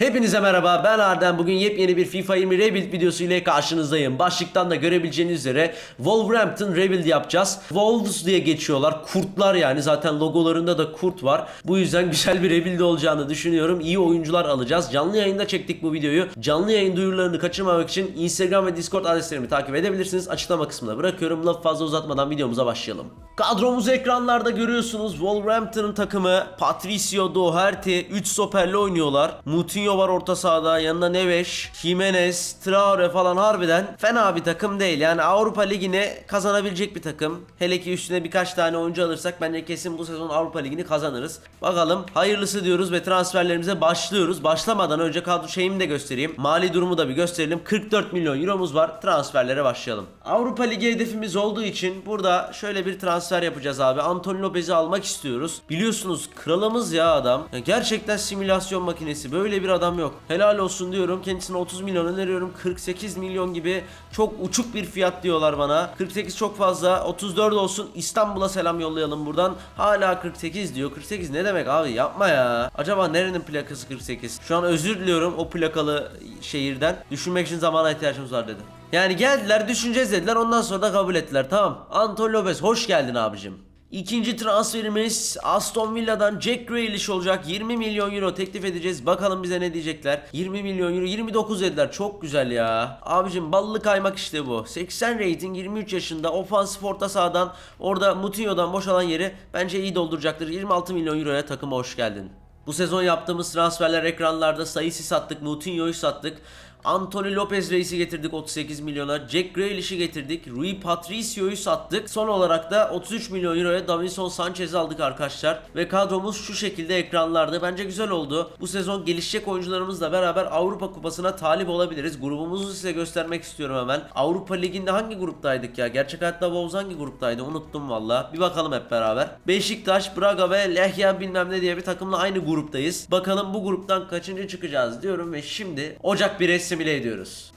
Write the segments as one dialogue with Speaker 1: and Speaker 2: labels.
Speaker 1: Hepinize merhaba ben Arden bugün yepyeni bir FIFA 20 Rebuild videosu ile karşınızdayım. Başlıktan da görebileceğiniz üzere Wolverhampton Rebuild yapacağız. Wolves diye geçiyorlar. Kurtlar yani zaten logolarında da kurt var. Bu yüzden güzel bir rebuild olacağını düşünüyorum. İyi oyuncular alacağız. Canlı yayında çektik bu videoyu. Canlı yayın duyurularını kaçırmamak için Instagram ve Discord adreslerimi takip edebilirsiniz. Açıklama kısmına bırakıyorum. Lafı fazla uzatmadan videomuza başlayalım. Kadromuzu ekranlarda görüyorsunuz. Wolverhampton'ın takımı Patricio Doherty 3 stoperle oynuyorlar. Moutinho var orta sahada. Yanında Neves, Jimenez, Traore falan harbiden fena bir takım değil. Yani Avrupa Ligi'ne kazanabilecek bir takım. Hele ki üstüne birkaç tane oyuncu alırsak bence kesin bu sezon Avrupa Ligi'ni kazanırız. Bakalım hayırlısı diyoruz ve transferlerimize başlıyoruz. Başlamadan önce kadro şeyimi de göstereyim. Mali durumu da bir gösterelim. 44 milyon euromuz var. Transferlere başlayalım. Avrupa Ligi hedefimiz olduğu için burada şöyle bir transfer yapacağız abi. Antonio Lopez'i almak istiyoruz. Biliyorsunuz kralımız ya adam. Ya gerçekten simülasyon makinesi. Böyle bir adam yok. Helal olsun diyorum. Kendisine 30 milyon öneriyorum. 48 milyon gibi çok uçuk bir fiyat diyorlar bana. 48 çok fazla. 34 olsun. İstanbul'a selam yollayalım buradan. Hala 48 diyor. 48 ne demek abi? Yapma ya. Acaba nerenin plakası 48? Şu an özür diliyorum o plakalı şehirden. Düşünmek için zamana ihtiyacımız var dedi. Yani geldiler düşüneceğiz dediler ondan sonra da kabul ettiler tamam. Anton Lopez hoş geldin abicim. İkinci transferimiz Aston Villa'dan Jack Grealish olacak. 20 milyon euro teklif edeceğiz. Bakalım bize ne diyecekler. 20 milyon euro 29 dediler. Çok güzel ya. Abicim ballı kaymak işte bu. 80 rating 23 yaşında. Ofansif orta sahadan orada Moutinho'dan boşalan yeri bence iyi dolduracaktır. 26 milyon euroya takıma hoş geldin. Bu sezon yaptığımız transferler ekranlarda sayısı sattık. Moutinho'yu sattık. Anthony Lopez Reis'i getirdik 38 milyona. Jack Grealish'i getirdik. Rui Patricio'yu sattık. Son olarak da 33 milyon euroya Davinson Sanchez'i aldık arkadaşlar. Ve kadromuz şu şekilde ekranlarda. Bence güzel oldu. Bu sezon gelişecek oyuncularımızla beraber Avrupa Kupası'na talip olabiliriz. Grubumuzu size göstermek istiyorum hemen. Avrupa Ligi'nde hangi gruptaydık ya? Gerçek hayatta Wolves hangi gruptaydı? Unuttum valla. Bir bakalım hep beraber. Beşiktaş, Braga ve Lehya bilmem ne diye bir takımla aynı gruptayız. Bakalım bu gruptan kaçıncı çıkacağız diyorum ve şimdi Ocak 1'e simüle ediyoruz.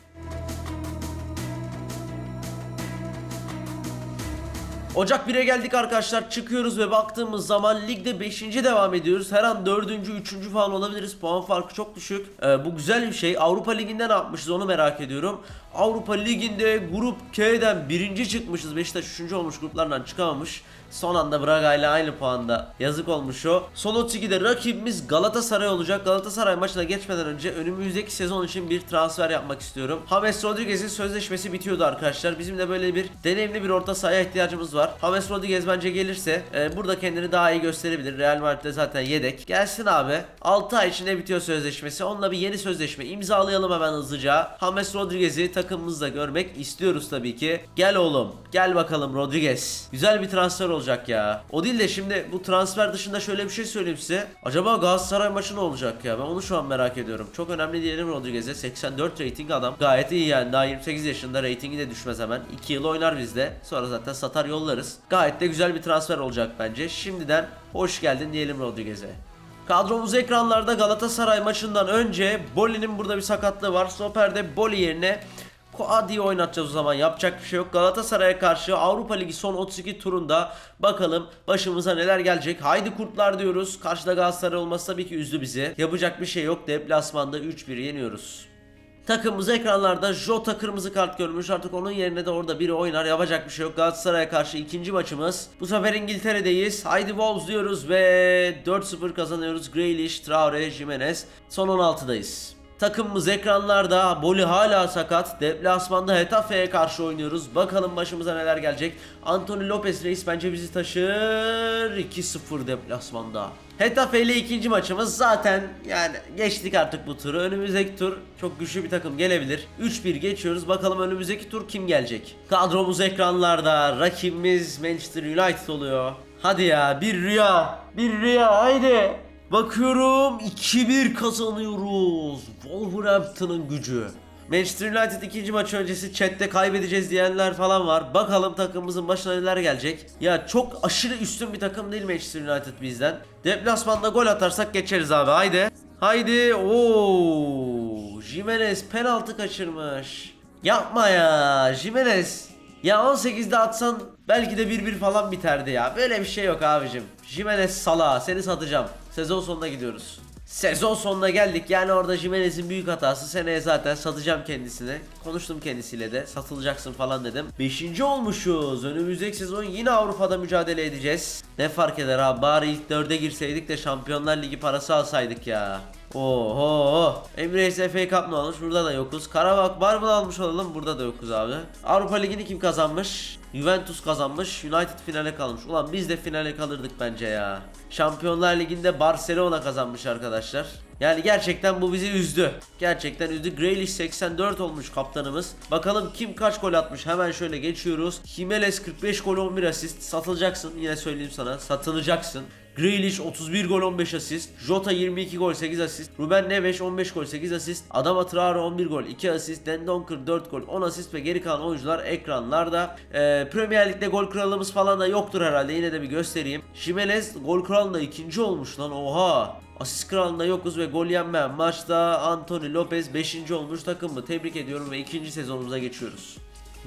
Speaker 1: Ocak 1'e geldik arkadaşlar. Çıkıyoruz ve baktığımız zaman ligde 5. devam ediyoruz. Her an 4. 3. falan olabiliriz. Puan farkı çok düşük. Ee, bu güzel bir şey. Avrupa Ligi'nde ne yapmışız onu merak ediyorum. Avrupa Ligi'nde grup K'den birinci çıkmışız. Beşiktaş 3. olmuş gruplardan çıkamamış. Son anda Braga ile aynı puanda. Yazık olmuş o. Son 32'de rakibimiz Galatasaray olacak. Galatasaray maçına geçmeden önce önümüzdeki sezon için bir transfer yapmak istiyorum. James Rodriguez'in sözleşmesi bitiyordu arkadaşlar. Bizim de böyle bir deneyimli bir orta sahaya ihtiyacımız var. James Rodriguez bence gelirse e, burada kendini daha iyi gösterebilir. Real Madrid'de zaten yedek. Gelsin abi. 6 ay içinde bitiyor sözleşmesi. Onunla bir yeni sözleşme imzalayalım hemen hızlıca. James Rodriguez'i takımımızda görmek istiyoruz tabii ki. Gel oğlum. Gel bakalım Rodriguez. Güzel bir transfer olacak ya. O değil de şimdi bu transfer dışında şöyle bir şey söyleyeyim size. Acaba Galatasaray maçı ne olacak ya? Ben onu şu an merak ediyorum. Çok önemli diyelim Rodriguez'e. 84 rating adam. Gayet iyi yani. Daha 28 yaşında ratingi de düşmez hemen. 2 yıl oynar bizde. Sonra zaten satar yollarız. Gayet de güzel bir transfer olacak bence. Şimdiden hoş geldin diyelim Rodriguez'e. Kadromuz ekranlarda Galatasaray maçından önce Boli'nin burada bir sakatlığı var. Stoper'de Boli yerine Koadi'yi oynatacağız o zaman yapacak bir şey yok. Galatasaray'a karşı Avrupa Ligi son 32 turunda bakalım başımıza neler gelecek. Haydi kurtlar diyoruz. Karşıda Galatasaray olması tabii ki üzdü bizi. Yapacak bir şey yok. Deplasmanda 3-1 yeniyoruz. Takımımız ekranlarda Jota kırmızı kart görmüş artık onun yerine de orada biri oynar yapacak bir şey yok Galatasaray'a karşı ikinci maçımız Bu sefer İngiltere'deyiz Haydi Wolves diyoruz ve 4-0 kazanıyoruz Grealish, Traore, Jimenez Son 16'dayız Takımımız ekranlarda. Boli hala sakat. Deplasmanda Hetafe'ye karşı oynuyoruz. Bakalım başımıza neler gelecek. Anthony Lopez Reis bence bizi taşır. 2-0 deplasmanda. Hetafe ile ikinci maçımız zaten yani geçtik artık bu turu. Önümüzdeki tur çok güçlü bir takım gelebilir. 3-1 geçiyoruz. Bakalım önümüzdeki tur kim gelecek? Kadromuz ekranlarda. Rakibimiz Manchester United oluyor. Hadi ya bir rüya. Bir rüya haydi. Bakıyorum 2-1 kazanıyoruz. Wolverhampton'ın gücü. Manchester United ikinci maç öncesi chatte kaybedeceğiz diyenler falan var. Bakalım takımımızın başına neler gelecek. Ya çok aşırı üstün bir takım değil Manchester United bizden. Deplasmanda gol atarsak geçeriz abi haydi. Haydi. Oo! Jimenez penaltı kaçırmış. Yapma ya Jimenez. Ya 18'de atsan belki de 1-1 falan biterdi ya. Böyle bir şey yok abicim. Jimenez Salah seni satacağım. Sezon sonuna gidiyoruz. Sezon sonuna geldik. Yani orada Jimenez'in büyük hatası. Seneye zaten satacağım kendisini. Konuştum kendisiyle de. Satılacaksın falan dedim. Beşinci olmuşuz. Önümüzdeki sezon yine Avrupa'da mücadele edeceğiz. Ne fark eder abi? Bari ilk dörde girseydik de Şampiyonlar Ligi parası alsaydık ya. Oho. Emirates FA Cup ne olmuş? Burada da yokuz. Karabak var mı almış olalım? Burada da yokuz abi. Avrupa Ligi'ni kim kazanmış? Juventus kazanmış. United finale kalmış. Ulan biz de finale kalırdık bence ya. Şampiyonlar Ligi'nde Barcelona kazanmış arkadaşlar. Yani gerçekten bu bizi üzdü. Gerçekten üzdü. Grealish 84 olmuş kaptanımız. Bakalım kim kaç gol atmış. Hemen şöyle geçiyoruz. Jimenez 45 gol 11 asist. Satılacaksın. Yine söyleyeyim sana. Satılacaksın. Grealish 31 gol 15 asist. Jota 22 gol 8 asist. Ruben Neves 15 gol 8 asist. Adama Traore 11 gol 2 asist. Dendonker 4 gol 10 asist ve geri kalan oyuncular ekranlarda. Ee, Premier Lig'de gol kralımız falan da yoktur herhalde. Yine de bir göstereyim. Jimenez gol kralında ikinci olmuş lan oha. Asist kralında yokuz ve gol yenmeyen maçta Anthony Lopez 5. olmuş takımı tebrik ediyorum ve ikinci sezonumuza geçiyoruz.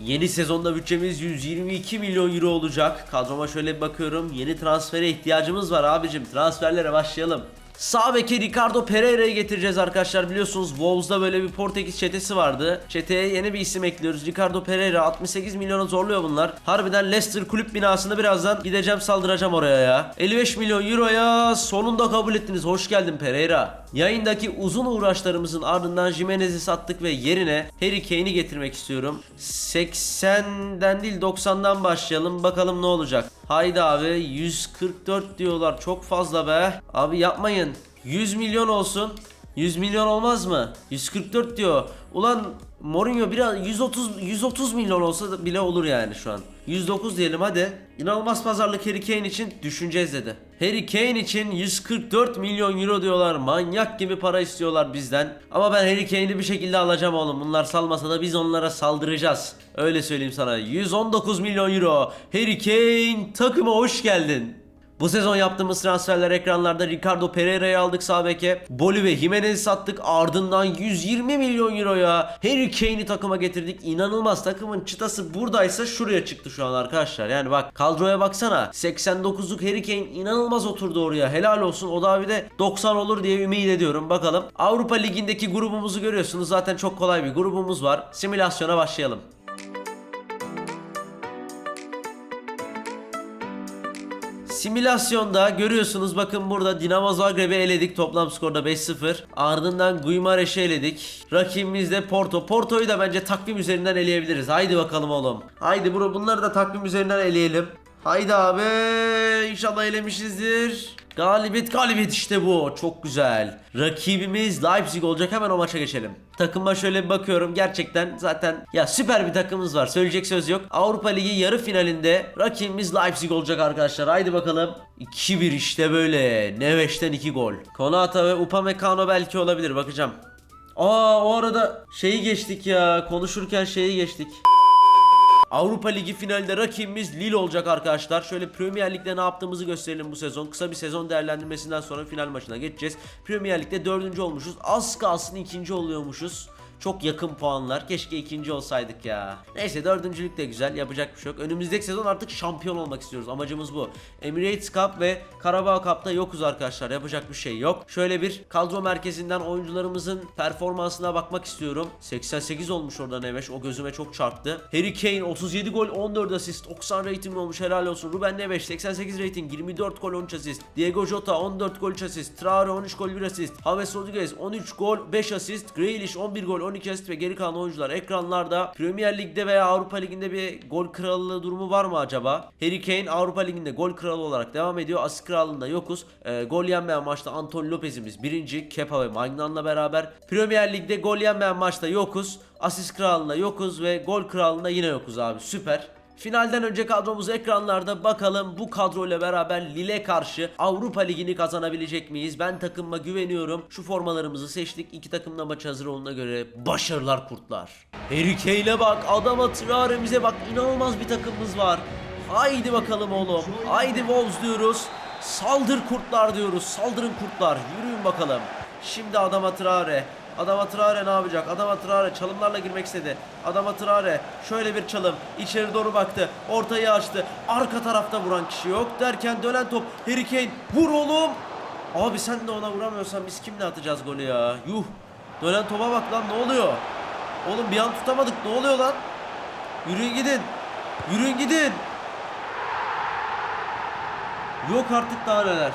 Speaker 1: Yeni sezonda bütçemiz 122 milyon euro olacak. Kadroma şöyle bir bakıyorum. Yeni transfere ihtiyacımız var abicim. Transferlere başlayalım. Sağ beke Ricardo Pereira'yı getireceğiz arkadaşlar. Biliyorsunuz Wolves'da böyle bir Portekiz çetesi vardı. Çeteye yeni bir isim ekliyoruz. Ricardo Pereira 68 milyona zorluyor bunlar. Harbiden Leicester kulüp binasını birazdan gideceğim saldıracağım oraya ya. 55 milyon euroya sonunda kabul ettiniz. Hoş geldin Pereira. Yayındaki uzun uğraşlarımızın ardından Jimenez'i sattık ve yerine Harry Kane'i getirmek istiyorum. 80'den değil 90'dan başlayalım. Bakalım ne olacak. Haydi abi 144 diyorlar. Çok fazla be. Abi yapmayın. 100 milyon olsun. 100 milyon olmaz mı? 144 diyor. Ulan Mourinho biraz 130 130 milyon olsa bile olur yani şu an. 109 diyelim hadi. İnanılmaz pazarlık Harry Kane için düşüneceğiz dedi. Harry Kane için 144 milyon euro diyorlar. Manyak gibi para istiyorlar bizden. Ama ben Harry Kane'i bir şekilde alacağım oğlum. Bunlar salmasa da biz onlara saldıracağız. Öyle söyleyeyim sana. 119 milyon euro. Harry Kane takıma hoş geldin. Bu sezon yaptığımız transferler ekranlarda Ricardo Pereira'yı aldık sağ beke. Boli ve Jimenez'i sattık. Ardından 120 milyon euroya Harry Kane'i takıma getirdik. İnanılmaz takımın çıtası buradaysa şuraya çıktı şu an arkadaşlar. Yani bak kadroya baksana. 89'luk Harry Kane inanılmaz oturdu oraya. Helal olsun. O da abi de 90 olur diye ümit ediyorum. Bakalım. Avrupa Ligi'ndeki grubumuzu görüyorsunuz. Zaten çok kolay bir grubumuz var. Simülasyona başlayalım. Simülasyonda görüyorsunuz bakın burada Dinamo Zagreb'i eledik toplam skorda 5-0. Ardından Guimarães'i eledik. Rakibimiz de Porto. Porto'yu da bence takvim üzerinden eleyebiliriz. Haydi bakalım oğlum. Haydi bro bunları da takvim üzerinden eleyelim. Haydi abi inşallah elemişizdir. Galibiyet galibiyet işte bu. Çok güzel. Rakibimiz Leipzig olacak. Hemen o maça geçelim. Takıma şöyle bir bakıyorum. Gerçekten zaten ya süper bir takımımız var. Söyleyecek söz yok. Avrupa Ligi yarı finalinde rakibimiz Leipzig olacak arkadaşlar. Haydi bakalım. 2-1 işte böyle. Neves'ten 2 gol. Konata ve Upamecano belki olabilir. Bakacağım. Aa o arada şeyi geçtik ya. Konuşurken şeyi geçtik. Avrupa Ligi finalde rakibimiz Lille olacak arkadaşlar. Şöyle Premier Lig'de ne yaptığımızı gösterelim bu sezon. Kısa bir sezon değerlendirmesinden sonra final maçına geçeceğiz. Premier Lig'de dördüncü olmuşuz. Az kalsın ikinci oluyormuşuz. Çok yakın puanlar. Keşke ikinci olsaydık ya. Neyse dördüncülük de güzel. Yapacak bir şey yok. Önümüzdeki sezon artık şampiyon olmak istiyoruz. Amacımız bu. Emirates Cup ve Karabağ Cup'ta yokuz arkadaşlar. Yapacak bir şey yok. Şöyle bir kadro merkezinden oyuncularımızın performansına bakmak istiyorum. 88 olmuş orada Neves. O gözüme çok çarptı. Harry Kane 37 gol 14 asist. 90 rating olmuş helal olsun. Ruben Neves 88 rating 24 gol 13 asist. Diego Jota 14 gol 3 asist. Traore 13 gol 1 asist. James Rodriguez 13 gol 5 asist. Grealish 11 gol 12 asist ve geri kalan oyuncular ekranlarda. Premier Lig'de veya Avrupa Ligi'nde bir gol krallığı durumu var mı acaba? Harry Kane Avrupa Ligi'nde gol kralı olarak devam ediyor. Asist krallığında yokuz. Ee, gol yenmeyen maçta Anton Lopez'imiz birinci. Kepa ve Magnan'la beraber. Premier Lig'de gol yenmeyen maçta yokuz. Asist krallığında yokuz ve gol krallığında yine yokuz abi. Süper. Finalden önce kadromuz ekranlarda bakalım bu kadroyla beraber Lille karşı Avrupa Ligi'ni kazanabilecek miyiz? Ben takımıma güveniyorum. Şu formalarımızı seçtik. İki takım da maç hazır olduğuna göre başarılar kurtlar. Harry Kane'e bak, adama Traore'mize bak. inanılmaz bir takımımız var. Haydi bakalım oğlum. Haydi Wolves diyoruz. Saldır kurtlar diyoruz. Saldırın kurtlar. Yürüyün bakalım. Şimdi adama Traore. Adama Traore ne yapacak? Adama Traore çalımlarla girmek istedi. Adama Traore şöyle bir çalım. içeri doğru baktı. Ortayı açtı. Arka tarafta vuran kişi yok derken dönen top. Harry Kane vur oğlum. Abi sen de ona vuramıyorsan biz kimle atacağız golü ya? Yuh. Dönen topa bak lan ne oluyor? Oğlum bir an tutamadık ne oluyor lan? Yürüyün gidin. Yürüyün gidin. Yok artık daha neler.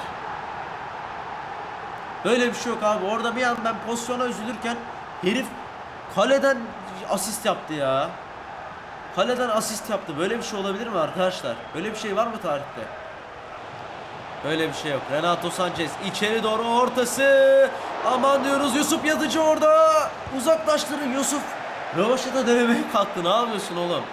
Speaker 1: Böyle bir şey yok abi. Orada bir an ben pozisyona üzülürken herif kaleden asist yaptı ya. Kaleden asist yaptı. Böyle bir şey olabilir mi arkadaşlar? Böyle bir şey var mı tarihte? Böyle bir şey yok. Renato Sanchez içeri doğru ortası. Aman diyoruz Yusuf Yatıcı orada. Uzaklaştırın Yusuf. Rövaşata denemeye kalktı. Ne yapıyorsun oğlum?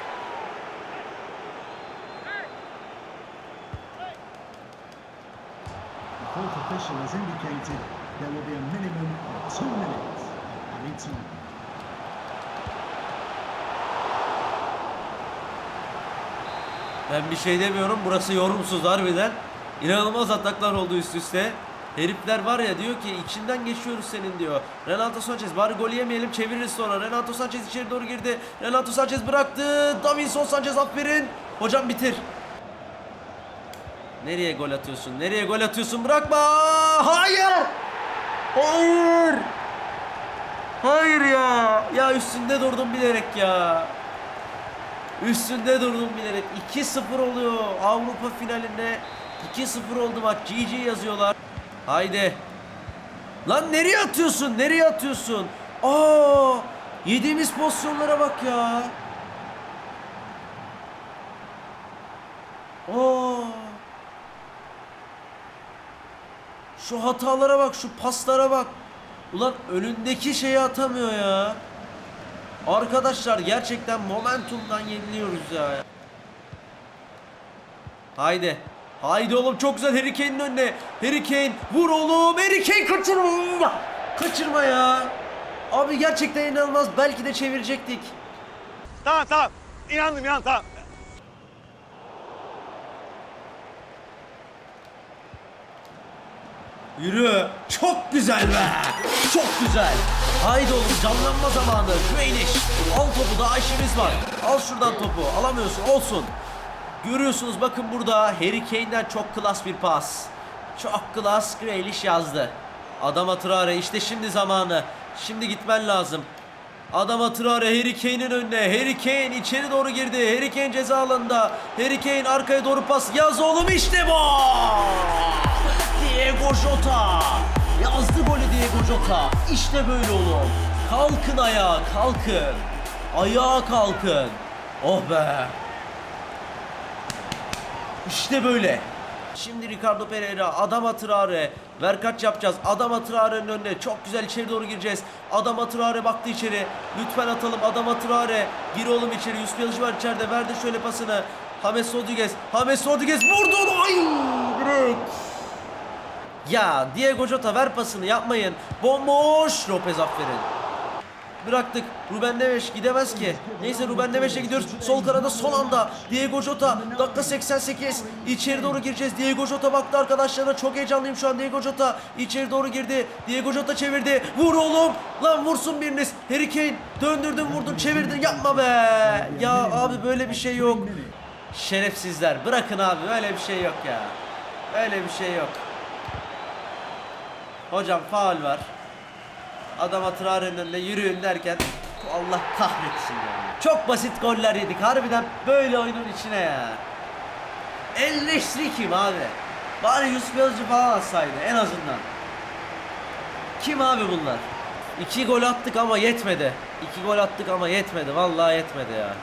Speaker 2: The official has indicated there will be a minimum of two minutes of added time.
Speaker 1: Ben bir şey demiyorum. Burası yorumsuz harbiden. İnanılmaz ataklar oldu üst üste. Herifler var ya diyor ki içinden geçiyoruz senin diyor. Renato Sanchez bari gol yemeyelim çeviririz sonra. Renato Sanchez içeri doğru girdi. Renato Sanchez bıraktı. Davinson Sanchez aferin. Hocam bitir. Nereye gol atıyorsun? Nereye gol atıyorsun? Bırakma! Hayır! Hayır! Hayır ya! Ya üstünde durdum bilerek ya. Üstünde durdum bilerek. 2-0 oluyor Avrupa finalinde. 2-0 oldu maç. GG yazıyorlar. Haydi. Lan nereye atıyorsun? Nereye atıyorsun? Aa! Yediğimiz pozisyonlara bak ya. Aa! Şu hatalara bak, şu paslara bak. Ulan önündeki şeyi atamıyor ya. Arkadaşlar gerçekten momentumdan yeniliyoruz ya. Haydi. Haydi oğlum çok güzel Harry Kane'in önüne. Harry Kane vur oğlum. Harry Kane kaçırma. Kaçırma ya. Abi gerçekten inanılmaz. Belki de çevirecektik.
Speaker 3: Tamam tamam. İnandım inandım tamam.
Speaker 1: Yürü. Çok güzel be. Çok güzel. Haydi oğlum canlanma zamanı. Güveniş. Al topu daha işimiz var. Al şuradan topu. Alamıyorsun. Olsun. Görüyorsunuz bakın burada Harry Kane'den çok klas bir pas. Çok klas Grealish yazdı. Adama Traore işte şimdi zamanı. Şimdi gitmen lazım. Adama Traore Harry Kane'in önüne. Harry Kane içeri doğru girdi. Harry Kane ceza alanında. Harry Kane arkaya doğru pas. Yaz oğlum işte bu. Diego Jota. Yazdı golü Diego Jota. İşte böyle oğlum. Kalkın ayağa kalkın. Ayağa kalkın. Oh be. İşte böyle. Şimdi Ricardo Pereira, Adama Traore. Ver kaç yapacağız. Adama Traore'nin önüne. Çok güzel içeri doğru gireceğiz. Adama Traore baktı içeri. Lütfen atalım Adama Traore. Gir oğlum içeri. Yusuf Yazıcı var içeride. Verdi şöyle pasını. James Rodriguez. James Rodriguez vurdu. Ay! Direkt. Ya Diego Jota ver pasını yapmayın. Bomboş. Lopez aferin. Bıraktık. Ruben Neves gidemez ki. Neyse Ruben Neves'e gidiyoruz. Sol kanada son anda. Diego Jota. Dakika 88. İçeri doğru gireceğiz. Diego Jota baktı arkadaşlarına. Çok heyecanlıyım şu an Diego Jota. İçeri doğru girdi. Diego Jota çevirdi. Vur oğlum. Lan vursun biriniz. Harry Kane. Döndürdün vurdun çevirdin. Yapma be. Ya abi böyle bir şey yok. Şerefsizler. Bırakın abi. Böyle bir şey yok ya. Öyle bir şey yok. Hocam faul var. Adama Traore'nin önüne yürüyün derken Allah kahretsin ya. Çok basit goller yedik. Harbiden böyle oyunun içine ya. Elleştiri kim abi? Bari Yusuf Yazıcı falan atsaydı en azından. Kim abi bunlar? İki gol attık ama yetmedi. İki gol attık ama yetmedi. Vallahi yetmedi ya.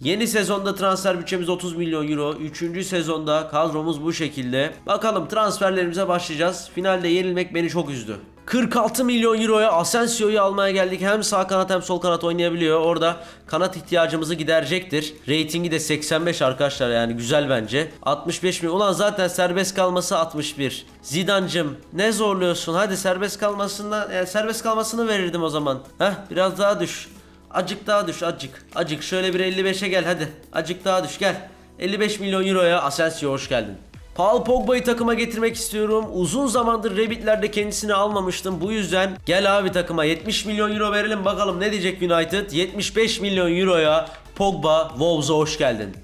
Speaker 1: Yeni sezonda transfer bütçemiz 30 milyon euro. Üçüncü sezonda kadromuz bu şekilde. Bakalım transferlerimize başlayacağız. Finalde yenilmek beni çok üzdü. 46 milyon euroya Asensio'yu almaya geldik. Hem sağ kanat hem sol kanat oynayabiliyor. Orada kanat ihtiyacımızı giderecektir. Ratingi de 85 arkadaşlar yani güzel bence. 65 milyon. Ulan zaten serbest kalması 61. Zidancım ne zorluyorsun? Hadi serbest kalmasından yani serbest kalmasını verirdim o zaman. Heh biraz daha düş. Acık daha düş acık. Acık şöyle bir 55'e gel hadi. Acık daha düş gel. 55 milyon euroya Asensio hoş geldin. Paul Pogba'yı takıma getirmek istiyorum. Uzun zamandır Rabbit'lerde kendisini almamıştım. Bu yüzden gel abi takıma 70 milyon euro verelim bakalım ne diyecek United. 75 milyon euroya Pogba Wolves'a hoş geldin.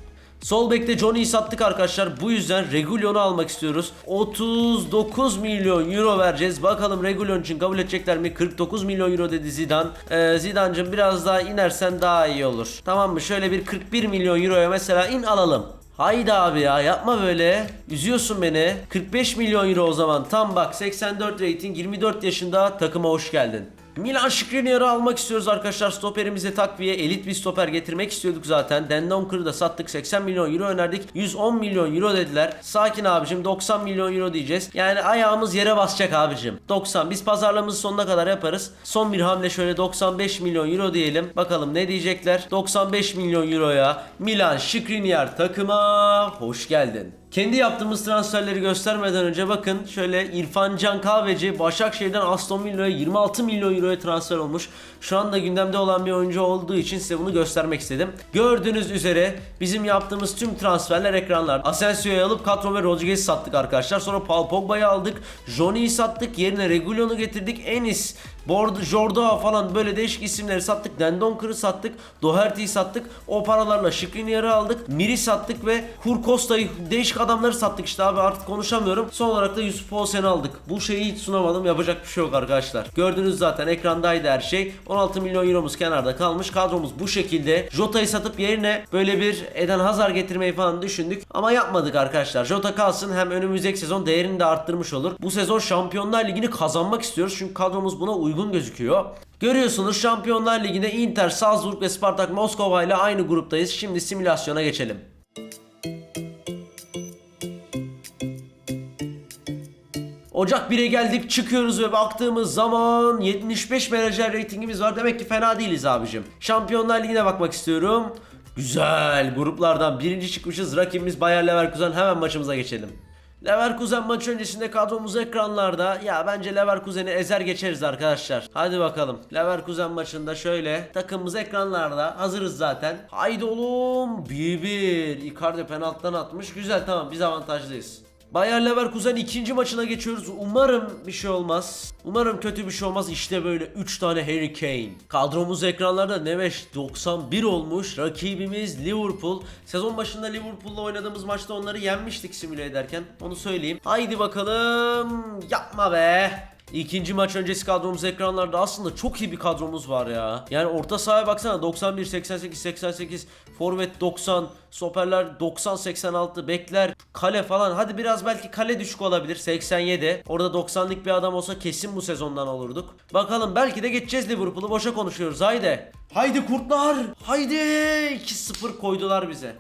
Speaker 1: Sol bekte Johnny'yi sattık arkadaşlar. Bu yüzden Regulion'u almak istiyoruz. 39 milyon euro vereceğiz. Bakalım Regulion için kabul edecekler mi? 49 milyon euro dedi Zidane. Ee, Zidane'cım biraz daha inersen daha iyi olur. Tamam mı? Şöyle bir 41 milyon euroya mesela in alalım. Haydi abi ya yapma böyle. Üzüyorsun beni. 45 milyon euro o zaman. Tam bak 84 rating 24 yaşında takıma hoş geldin. Milan Skriniar'ı almak istiyoruz arkadaşlar. Stoperimize takviye elit bir stoper getirmek istiyorduk zaten. Dendonker'ı da sattık 80 milyon euro önerdik. 110 milyon euro dediler. Sakin abicim 90 milyon euro diyeceğiz. Yani ayağımız yere basacak abicim. 90 biz pazarlığımızı sonuna kadar yaparız. Son bir hamle şöyle 95 milyon euro diyelim. Bakalım ne diyecekler. 95 milyon euroya Milan Skriniar takıma hoş geldin. Kendi yaptığımız transferleri göstermeden önce bakın şöyle İrfan Can Kahveci Başakşehir'den Aston Villa'ya 26 milyon euroya transfer olmuş. Şu anda gündemde olan bir oyuncu olduğu için size bunu göstermek istedim. Gördüğünüz üzere bizim yaptığımız tüm transferler ekranlarda. Asensio'yu alıp Katro ve Rodriguez'i sattık arkadaşlar. Sonra Paul Pogba'yı aldık. Johnny'yi sattık. Yerine Regulion'u getirdik. Enis, Bord, Jordoa falan böyle değişik isimleri sattık. Dendonker'ı sattık. Doherty'yi sattık. O paralarla Skriniar'ı aldık. Mir'i sattık ve Kur Costa'yı değişik adamları sattık işte abi artık konuşamıyorum. Son olarak da Yusuf Olsen'i aldık. Bu şeyi hiç sunamadım. Yapacak bir şey yok arkadaşlar. Gördünüz zaten ekrandaydı her şey. 16 milyon euromuz kenarda kalmış. Kadromuz bu şekilde. Jota'yı satıp yerine böyle bir Eden Hazar getirmeyi falan düşündük. Ama yapmadık arkadaşlar. Jota kalsın hem önümüzdeki sezon değerini de arttırmış olur. Bu sezon Şampiyonlar Ligi'ni kazanmak istiyoruz. Çünkü kadromuz buna uygun gözüküyor. Görüyorsunuz Şampiyonlar Ligi'nde Inter, Salzburg ve Spartak Moskova ile aynı gruptayız. Şimdi simülasyona geçelim. Ocak 1'e geldik çıkıyoruz ve baktığımız zaman 75 menajer ratingimiz var. Demek ki fena değiliz abicim. Şampiyonlar Ligi'ne bakmak istiyorum. Güzel gruplardan birinci çıkmışız. Rakibimiz Bayer Leverkusen hemen maçımıza geçelim. Leverkusen maç öncesinde kadromuz ekranlarda. Ya bence Leverkusen'i ezer geçeriz arkadaşlar. Hadi bakalım. Leverkusen maçında şöyle. Takımımız ekranlarda. Hazırız zaten. Haydi oğlum. 1-1. Icardi penaltıdan atmış. Güzel tamam biz avantajlıyız. Bayer Leverkusen ikinci maçına geçiyoruz. Umarım bir şey olmaz. Umarım kötü bir şey olmaz. İşte böyle 3 tane Harry Kane. Kadromuz ekranlarda Neves 91 olmuş. Rakibimiz Liverpool. Sezon başında Liverpool'la oynadığımız maçta onları yenmiştik simüle ederken. Onu söyleyeyim. Haydi bakalım. Yapma be. İkinci maç öncesi kadromuz ekranlarda aslında çok iyi bir kadromuz var ya. Yani orta sahaya baksana 91, 88, 88, forvet 90, stoperler 90, 86, bekler, kale falan. Hadi biraz belki kale düşük olabilir 87. Orada 90'lık bir adam olsa kesin bu sezondan olurduk. Bakalım belki de geçeceğiz Liverpool'u boşa konuşuyoruz haydi. Haydi kurtlar. Haydi 2-0 koydular bize.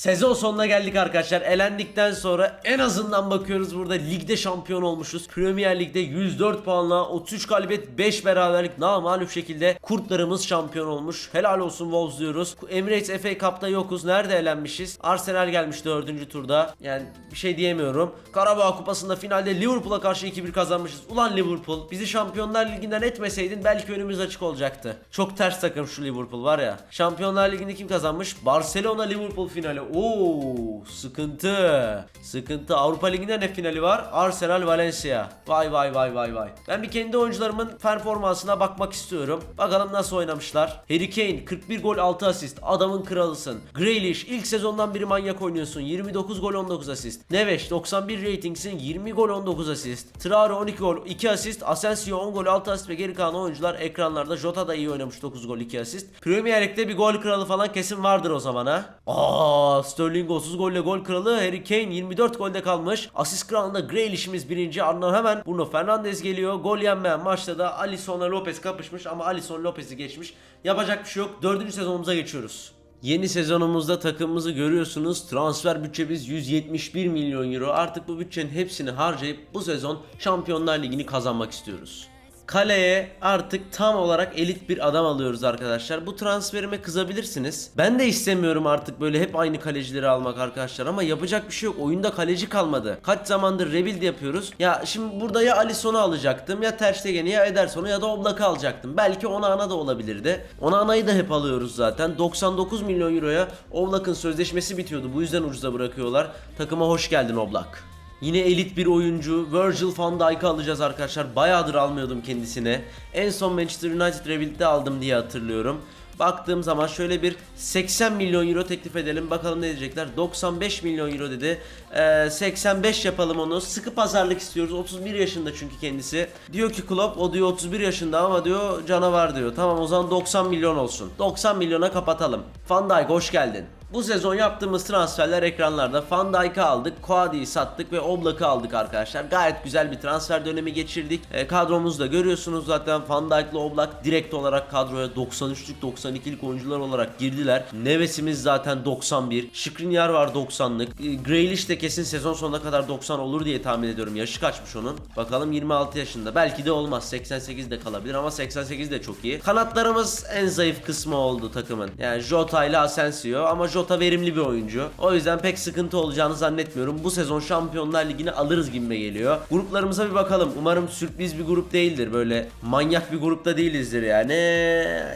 Speaker 1: Sezon sonuna geldik arkadaşlar. Elendikten sonra en azından bakıyoruz burada ligde şampiyon olmuşuz. Premier Lig'de 104 puanla 33 galibiyet 5 beraberlik namalüf şekilde kurtlarımız şampiyon olmuş. Helal olsun Wolves diyoruz. Emirates FA Cup'ta yokuz. Nerede elenmişiz? Arsenal gelmiş 4. turda. Yani bir şey diyemiyorum. Karabağ Kupası'nda finalde Liverpool'a karşı 2-1 kazanmışız. Ulan Liverpool bizi Şampiyonlar Ligi'nden etmeseydin belki önümüz açık olacaktı. Çok ters takım şu Liverpool var ya. Şampiyonlar Ligi'nde kim kazanmış? Barcelona Liverpool finali. Oo sıkıntı. Sıkıntı. Avrupa Ligi'nde ne finali var? Arsenal Valencia. Vay vay vay vay vay. Ben bir kendi oyuncularımın performansına bakmak istiyorum. Bakalım nasıl oynamışlar. Harry Kane 41 gol 6 asist. Adamın kralısın. Grealish ilk sezondan beri manyak oynuyorsun. 29 gol 19 asist. Neves 91 ratingsin. 20 gol 19 asist. Traore 12 gol 2 asist. Asensio 10 gol 6 asist ve geri kalan oyuncular ekranlarda. Jota da iyi oynamış 9 gol 2 asist. Premier Lig'de bir gol kralı falan kesin vardır o zaman ha. Aa Sterling 30 golle gol kralı. Harry Kane 24 golde kalmış. Asist kralında Grealish'imiz birinci. Ardından hemen Bruno Fernandes geliyor. Gol yenmeyen maçta da Alisson'la Lopez kapışmış ama Alisson Lopez'i geçmiş. Yapacak bir şey yok. Dördüncü sezonumuza geçiyoruz. Yeni sezonumuzda takımımızı görüyorsunuz. Transfer bütçemiz 171 milyon euro. Artık bu bütçenin hepsini harcayıp bu sezon Şampiyonlar Ligi'ni kazanmak istiyoruz. Kaleye artık tam olarak elit bir adam alıyoruz arkadaşlar. Bu transferime kızabilirsiniz. Ben de istemiyorum artık böyle hep aynı kalecileri almak arkadaşlar ama yapacak bir şey yok. Oyunda kaleci kalmadı. Kaç zamandır rebuild yapıyoruz. Ya şimdi burada ya Alisson'u alacaktım ya Ter Stegen'i ya Ederson'u ya da Oblak'ı alacaktım. Belki Onana da olabilirdi. Onana'yı da hep alıyoruz zaten. 99 milyon euroya Oblak'ın sözleşmesi bitiyordu. Bu yüzden ucuza bırakıyorlar. Takıma hoş geldin Oblak. Yine elit bir oyuncu Virgil van Dijk'ı alacağız arkadaşlar. Bayağıdır almıyordum kendisine. En son Manchester United Rebuild'de aldım diye hatırlıyorum. Baktığım zaman şöyle bir 80 milyon euro teklif edelim. Bakalım ne diyecekler. 95 milyon euro dedi. Ee, 85 yapalım onu. Sıkı pazarlık istiyoruz. 31 yaşında çünkü kendisi. Diyor ki Klopp o diyor 31 yaşında ama diyor canavar diyor. Tamam o zaman 90 milyon olsun. 90 milyona kapatalım. Van Dijk hoş geldin. Bu sezon yaptığımız transferler ekranlarda. Van Dijk'ı aldık, Koadi'yi sattık ve Oblak'ı aldık arkadaşlar. Gayet güzel bir transfer dönemi geçirdik. E, kadromuzda görüyorsunuz zaten Van Dijk'la Oblak direkt olarak kadroya 93'lük 92'lik oyuncular olarak girdiler. Neves'imiz zaten 91. Skriniar var 90'lık. E, Grealish de kesin sezon sonuna kadar 90 olur diye tahmin ediyorum. Yaşı kaçmış onun. Bakalım 26 yaşında. Belki de olmaz. 88 de kalabilir ama 88 de çok iyi. Kanatlarımız en zayıf kısmı oldu takımın. Yani Jota ile Asensio ama Jota verimli bir oyuncu. O yüzden pek sıkıntı olacağını zannetmiyorum. Bu sezon Şampiyonlar Ligi'ni alırız gibime geliyor. Gruplarımıza bir bakalım. Umarım sürpriz bir grup değildir. Böyle manyak bir grupta değilizdir yani.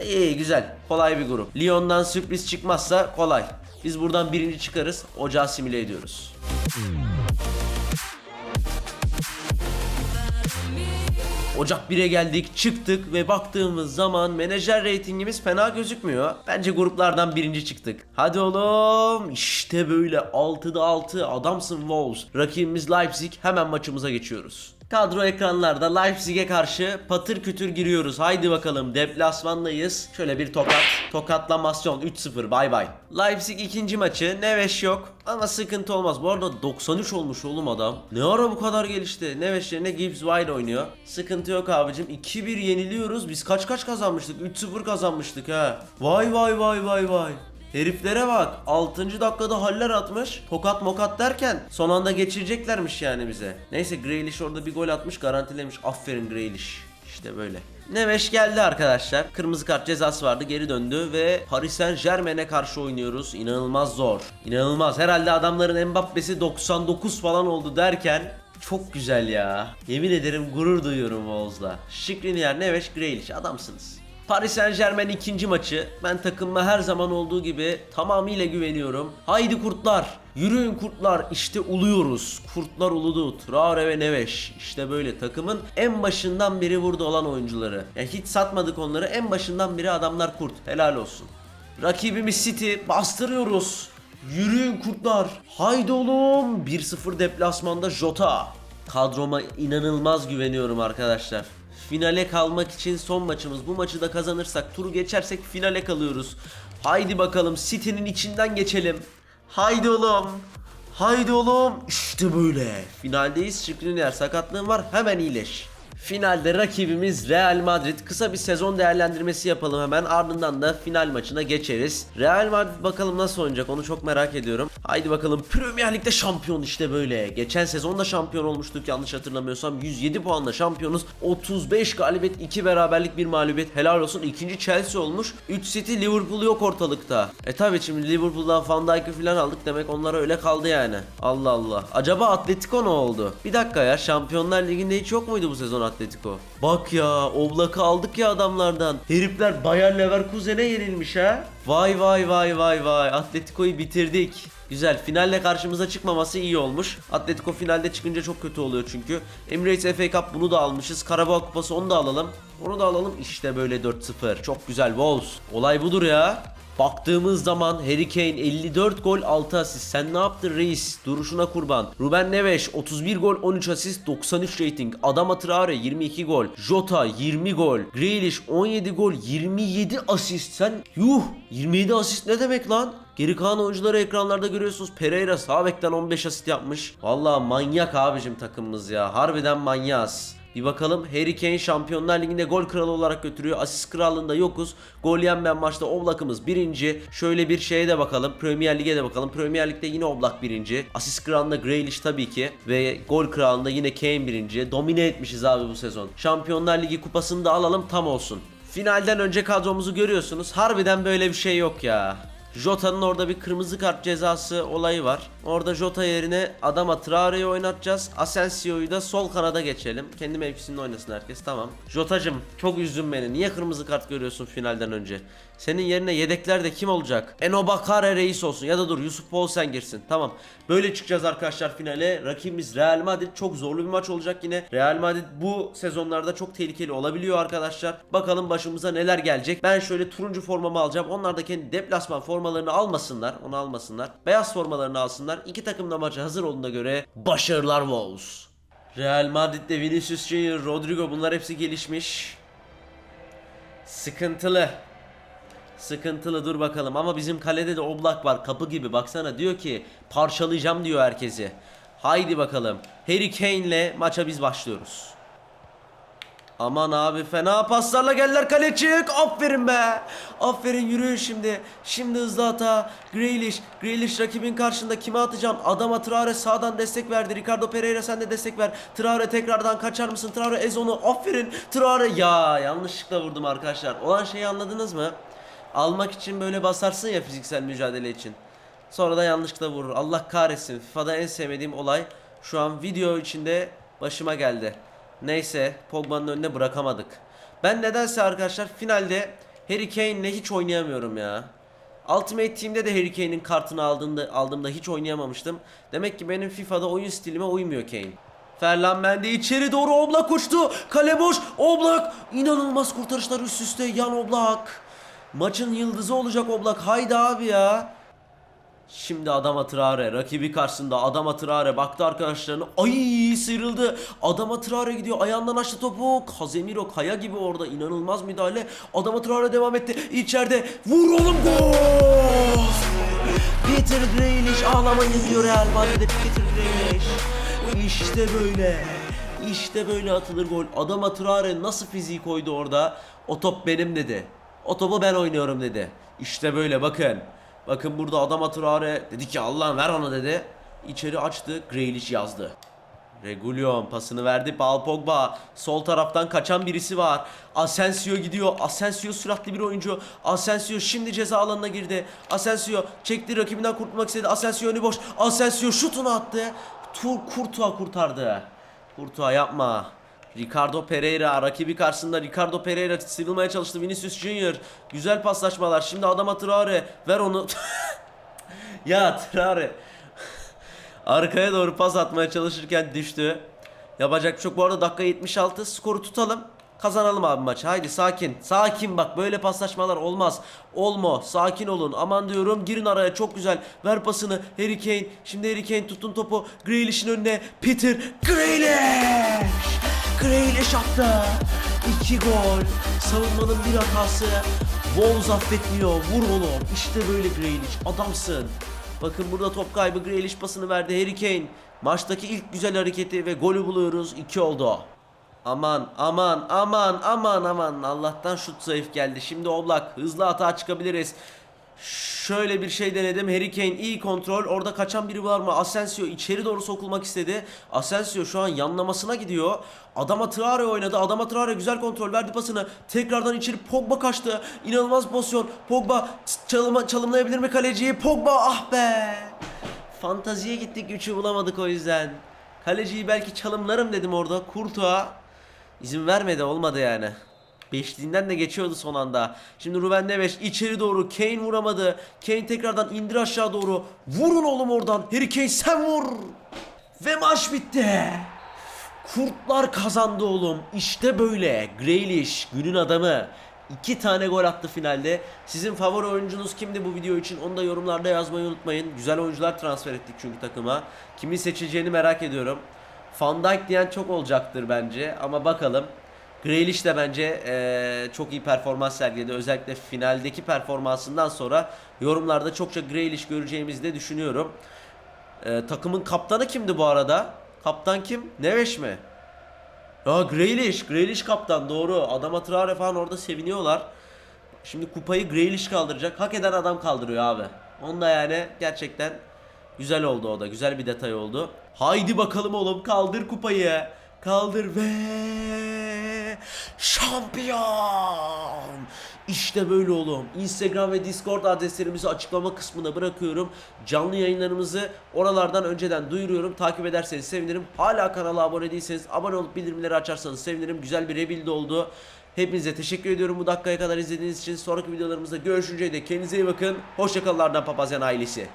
Speaker 1: İyi güzel. Kolay bir grup. Lyon'dan sürpriz çıkmazsa kolay. Biz buradan birinci çıkarız. Ocağı simüle ediyoruz. Ocak 1'e geldik, çıktık ve baktığımız zaman menajer reytingimiz fena gözükmüyor. Bence gruplardan birinci çıktık. Hadi oğlum, işte böyle 6'da 6 adamsın Wolves. Rakibimiz Leipzig, hemen maçımıza geçiyoruz. Kadro ekranlarda Leipzig'e karşı patır kütür giriyoruz. Haydi bakalım deplasmandayız. Şöyle bir tokat. Tokatlamasyon 3-0 bay bay. Leipzig ikinci maçı. Neveş yok. Ama sıkıntı olmaz. Bu arada 93 olmuş oğlum adam. Ne ara bu kadar gelişti? Neveş yerine Gibbs White oynuyor. Sıkıntı yok abicim. 2-1 yeniliyoruz. Biz kaç kaç kazanmıştık? 3-0 kazanmıştık ha. Vay vay vay vay vay. Heriflere bak 6. dakikada haller atmış tokat mokat derken son anda geçireceklermiş yani bize. Neyse Grealish orada bir gol atmış garantilemiş aferin Grealish. İşte böyle. Neveş geldi arkadaşlar. Kırmızı kart cezası vardı geri döndü ve Paris Saint Germain'e karşı oynuyoruz. İnanılmaz zor. İnanılmaz. Herhalde adamların Mbappe'si 99 falan oldu derken çok güzel ya. Yemin ederim gurur duyuyorum Wolves'la. Skriniar, Neves, Grealish adamsınız. Paris Saint Germain ikinci maçı. Ben takımıma her zaman olduğu gibi tamamıyla güveniyorum. Haydi kurtlar. Yürüyün kurtlar. İşte uluyoruz. Kurtlar uludu. Traore ve Neveş. İşte böyle takımın en başından beri burada olan oyuncuları. Ya hiç satmadık onları. En başından beri adamlar kurt. Helal olsun. Rakibimiz City. Bastırıyoruz. Yürüyün kurtlar. Haydi oğlum. 1-0 deplasmanda Jota. Kadroma inanılmaz güveniyorum arkadaşlar. Finale kalmak için son maçımız. Bu maçı da kazanırsak, turu geçersek finale kalıyoruz. Haydi bakalım City'nin içinden geçelim. Haydi oğlum. Haydi oğlum. İşte böyle. Finaldeyiz. Skriniar sakatlığın var. Hemen iyileş. Finalde rakibimiz Real Madrid. Kısa bir sezon değerlendirmesi yapalım hemen. Ardından da final maçına geçeriz. Real Madrid bakalım nasıl oynayacak onu çok merak ediyorum. Haydi bakalım Premier Lig'de şampiyon işte böyle. Geçen sezon da şampiyon olmuştuk yanlış hatırlamıyorsam. 107 puanla şampiyonuz. 35 galibiyet, 2 beraberlik, 1 mağlubiyet. Helal olsun. İkinci Chelsea olmuş. 3 City, Liverpool yok ortalıkta. E tabi şimdi Liverpool'dan Van Dijk'ı falan aldık. Demek onlara öyle kaldı yani. Allah Allah. Acaba Atletico ne oldu? Bir dakika ya Şampiyonlar Ligi'nde hiç yok muydu bu sezon Atletico? Bak ya Oblak'ı aldık ya adamlardan. Herifler Bayer Leverkusen'e yenilmiş ha. Vay vay vay vay vay. Atletico'yu bitirdik. Güzel. Finalle karşımıza çıkmaması iyi olmuş. Atletico finalde çıkınca çok kötü oluyor çünkü. Emirates FA Cup bunu da almışız. Karabağ Kupası onu da alalım. Onu da alalım. İşte böyle 4-0. Çok güzel Wolves. Olay budur ya. Baktığımız zaman Harry Kane 54 gol 6 asist. Sen ne yaptın reis? Duruşuna kurban. Ruben Neves 31 gol 13 asist 93 rating. Adama Traore 22 gol. Jota 20 gol. Grealish 17 gol 27 asist. Sen yuh 27 asist ne demek lan? Geri kalan oyuncuları ekranlarda görüyorsunuz. Pereira sağ bekten 15 asist yapmış. Vallahi manyak abicim takımımız ya. Harbiden manyağız. Bir bakalım Harry Kane Şampiyonlar Ligi'nde gol kralı olarak götürüyor. Asist krallığında yokuz. Gol yenmeyen maçta Oblak'ımız birinci. Şöyle bir şeye de bakalım. Premier Lig'e de bakalım. Premier Lig'de yine Oblak birinci. Asist kralında Grealish tabii ki. Ve gol kralında yine Kane birinci. Domine etmişiz abi bu sezon. Şampiyonlar Ligi kupasını da alalım tam olsun. Finalden önce kadromuzu görüyorsunuz. Harbiden böyle bir şey yok ya. Jota'nın orada bir kırmızı kart cezası olayı var. Orada Jota yerine adama Traore'yi oynatacağız. Asensio'yu da sol kanada geçelim. Kendi mevkisinde oynasın herkes tamam. Jota'cım çok üzdün beni. Niye kırmızı kart görüyorsun finalden önce? Senin yerine yedeklerde kim olacak? Enobakare reis olsun ya da dur Yusuf Paulsen girsin. Tamam. Böyle çıkacağız arkadaşlar finale. Rakibimiz Real Madrid. Çok zorlu bir maç olacak yine. Real Madrid bu sezonlarda çok tehlikeli olabiliyor arkadaşlar. Bakalım başımıza neler gelecek. Ben şöyle turuncu formamı alacağım. Onlar da kendi deplasman formalarını almasınlar. Onu almasınlar. Beyaz formalarını alsınlar. İki takım da maça hazır olduğuna göre başarılar Wolves. Real Madrid'de Vinicius Junior, Rodrigo bunlar hepsi gelişmiş. Sıkıntılı. Sıkıntılı dur bakalım ama bizim kalede de Oblak var kapı gibi baksana diyor ki parçalayacağım diyor herkesi. Haydi bakalım. Harry Kane'le maça biz başlıyoruz. Aman abi fena paslarla geldiler kale çık. Aferin be. Aferin yürüyün şimdi. Şimdi hızlı hata. Grealish. Grealish rakibin karşında kime atacaksın? Adama Traore sağdan destek verdi. Ricardo Pereira sen de destek ver. Traore tekrardan kaçar mısın? Traore ez onu. Aferin. Traore. Ya yanlışlıkla vurdum arkadaşlar. Olan şeyi anladınız mı? Almak için böyle basarsın ya fiziksel mücadele için. Sonra da yanlışlıkla vurur. Allah kahretsin. FIFA'da en sevmediğim olay şu an video içinde başıma geldi. Neyse Pogba'nın önüne bırakamadık. Ben nedense arkadaşlar finalde Harry Kane'le hiç oynayamıyorum ya. Ultimate Team'de de Harry Kane'in kartını aldığımda, aldığımda hiç oynayamamıştım. Demek ki benim FIFA'da oyun stilime uymuyor Kane. Ferland Mendy içeri doğru Oblak uçtu. Kale boş. Oblak. İnanılmaz kurtarışlar üst üste. Yan Oblak. Maçın yıldızı olacak Oblak. Haydi abi ya. Şimdi Adama Traore. Rakibi karşısında Adama Traore baktı arkadaşlarına. Ay sıyrıldı. Adama Traore gidiyor. Ayağından açtı topu. Casemiro kaya gibi orada. İnanılmaz müdahale. Adama Traore devam etti. İçeride. Vur oğlum gol! Peter Grealish ağlamayın diyor Real Madrid'e. Peter Grealish. İşte böyle. İşte böyle atılır gol. Adama Traore nasıl fiziği koydu orada? O top benim dedi o topu ben oynuyorum dedi İşte böyle bakın Bakın burada Adama Traore dedi ki Allah'ım ver onu dedi. İçeri açtı. Grealish yazdı. Regulion pasını verdi. Paul Pogba. Sol taraftan kaçan birisi var. Asensio gidiyor. Asensio süratli bir oyuncu. Asensio şimdi ceza alanına girdi. Asensio çekti rakibinden kurtulmak istedi. Asensio önü boş. Asensio şutunu attı. Tur Kurtuğa kurtardı. Kurtuğa yapma. Ricardo Pereira rakibi karşısında Ricardo Pereira sıyrılmaya çalıştı. Vinicius Junior güzel paslaşmalar. Şimdi adama Traore ver onu. Ya Traore. Arkaya doğru pas atmaya çalışırken düştü. Yapacak bir şey bu arada dakika 76 skoru tutalım. Kazanalım abi maçı. Haydi sakin sakin. Bak böyle paslaşmalar olmaz. Olmo sakin olun. Aman diyorum girin araya. Çok güzel. Ver pasını. Harry Kane. Şimdi Harry Kane tutun topu. Grealish'in önüne. Peter Grealish Grealish attı. 2 gol. Savunmanın bir hatası. Wolves affetmiyor. Vur oğlum. İşte böyle Grealish. Adamsın. Bakın burada top kaybı Grealish pasını verdi Harry Kane. Maçtaki ilk güzel hareketi ve golü buluyoruz. 2 oldu. Aman aman aman aman aman Allah'tan şut zayıf geldi. Şimdi Oblak hızlı hata çıkabiliriz. Şöyle bir şey denedim. Harry Kane iyi kontrol. Orada kaçan biri var mı? Asensio içeri doğru sokulmak istedi. Asensio şu an yanlamasına gidiyor. Adama Traore oynadı. Adama Traore güzel kontrol verdi pasını. Tekrardan içeri Pogba kaçtı. İnanılmaz pozisyon. Pogba çalıma, çalımlayabilir mi kaleciyi? Pogba ah be. Fantaziye gittik gücü bulamadık o yüzden. Kaleciyi belki çalımlarım dedim orada. Kurtuğa izin vermedi olmadı yani. Beşliğinden de geçiyordu son anda. Şimdi Ruben Neves içeri doğru. Kane vuramadı. Kane tekrardan indir aşağı doğru. Vurun oğlum oradan. Harry Kane sen vur. Ve maç bitti. Kurtlar kazandı oğlum. İşte böyle. Grealish günün adamı. İki tane gol attı finalde. Sizin favori oyuncunuz kimdi bu video için? Onu da yorumlarda yazmayı unutmayın. Güzel oyuncular transfer ettik çünkü takıma. Kimin seçileceğini merak ediyorum. Van Dijk diyen çok olacaktır bence ama bakalım. Grealish de bence eee, çok iyi performans sergiledi. Özellikle finaldeki performansından sonra yorumlarda çokça Grealish göreceğimizi de düşünüyorum. Eee, takımın kaptanı kimdi bu arada? Kaptan kim? Neves mi? Ya Grealish, Grealish kaptan doğru. Adama Traore falan orada seviniyorlar. Şimdi kupayı Grealish kaldıracak. Hak eden adam kaldırıyor abi. Onda yani gerçekten güzel oldu o da. Güzel bir detay oldu. Haydi bakalım oğlum kaldır kupayı. Kaldır ve şampiyon. İşte böyle oğlum. Instagram ve Discord adreslerimizi açıklama kısmına bırakıyorum. Canlı yayınlarımızı oralardan önceden duyuruyorum. Takip ederseniz sevinirim. Hala kanala abone değilseniz abone olup bildirimleri açarsanız sevinirim. Güzel bir rebuild oldu. Hepinize teşekkür ediyorum bu dakikaya kadar izlediğiniz için. Sonraki videolarımızda görüşünceye dek kendinize iyi bakın. Hoşçakalın Ardan Papazyan ailesi.